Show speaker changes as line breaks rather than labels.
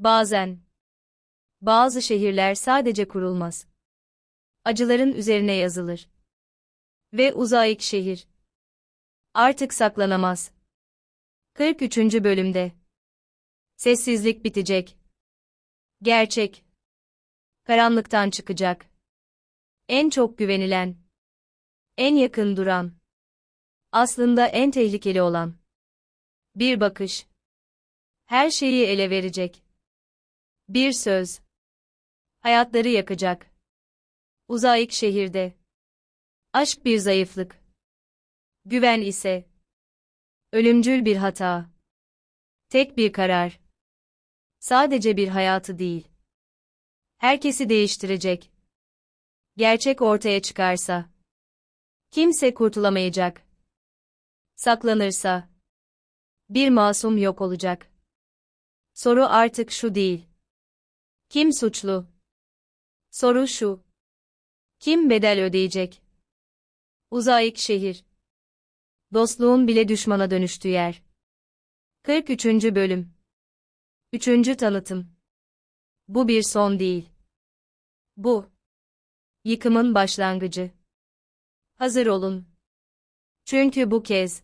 Bazen. Bazı şehirler sadece kurulmaz. Acıların üzerine yazılır. Ve uzayık şehir. Artık saklanamaz. 43. bölümde. Sessizlik bitecek. Gerçek. Karanlıktan çıkacak. En çok güvenilen. En yakın duran. Aslında en tehlikeli olan. Bir bakış. Her şeyi ele verecek. Bir söz. Hayatları yakacak. Uzayık şehirde. Aşk bir zayıflık. Güven ise ölümcül bir hata. Tek bir karar. Sadece bir hayatı değil. Herkesi değiştirecek. Gerçek ortaya çıkarsa kimse kurtulamayacak. Saklanırsa bir masum yok olacak. Soru artık şu değil. Kim suçlu? Soru şu. Kim bedel ödeyecek? Uzayık şehir. Dostluğun bile düşmana dönüştüğü yer. 43. bölüm. 3. tanıtım. Bu bir son değil. Bu yıkımın başlangıcı. Hazır olun. Çünkü bu kez